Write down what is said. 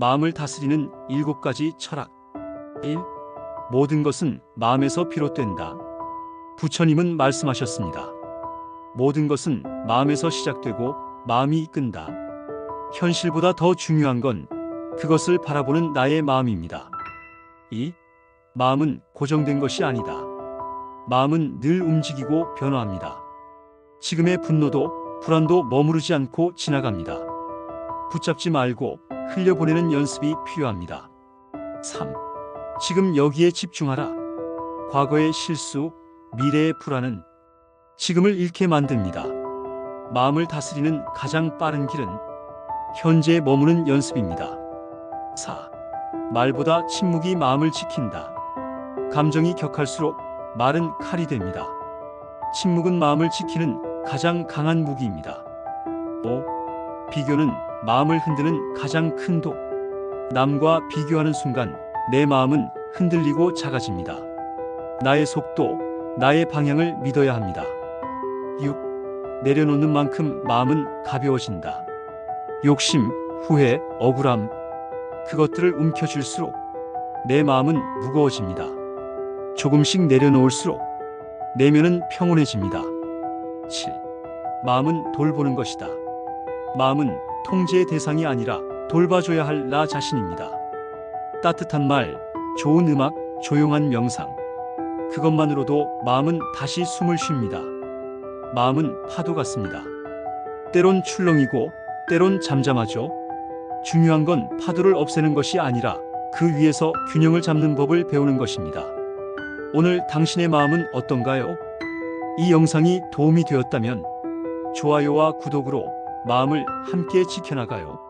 마음을 다스리는 일곱 가지 철학. 1. 모든 것은 마음에서 비롯된다. 부처님은 말씀하셨습니다. 모든 것은 마음에서 시작되고 마음이 이끈다. 현실보다 더 중요한 건 그것을 바라보는 나의 마음입니다. 2. 마음은 고정된 것이 아니다. 마음은 늘 움직이고 변화합니다. 지금의 분노도 불안도 머무르지 않고 지나갑니다. 붙잡지 말고 흘려보내는 연습이 필요합니다. 3. 지금 여기에 집중하라. 과거의 실수, 미래의 불안은 지금을 잃게 만듭니다. 마음을 다스리는 가장 빠른 길은 현재에 머무는 연습입니다. 4. 말보다 침묵이 마음을 지킨다. 감정이 격할수록 말은 칼이 됩니다. 침묵은 마음을 지키는 가장 강한 무기입니다. 5. 비교는 마음을 흔드는 가장 큰 독. 남과 비교하는 순간 내 마음은 흔들리고 작아집니다. 나의 속도, 나의 방향을 믿어야 합니다. 6. 내려놓는 만큼 마음은 가벼워진다. 욕심, 후회, 억울함, 그것들을 움켜쥘수록 내 마음은 무거워집니다. 조금씩 내려놓을수록 내면은 평온해집니다. 7. 마음은 돌보는 것이다. 마음은 통제의 대상이 아니라 돌봐줘야 할 나 자신입니다. 따뜻한 말, 좋은 음악, 조용한 명상. 그것만으로도 마음은 다시 숨을 쉽니다. 마음은 파도 같습니다. 때론 출렁이고 때론 잠잠하죠. 중요한 건 파도를 없애는 것이 아니라 그 위에서 균형을 잡는 법을 배우는 것입니다. 오늘 당신의 마음은 어떤가요? 이 영상이 도움이 되었다면 좋아요와 구독으로 마음을 함께 지켜나가요.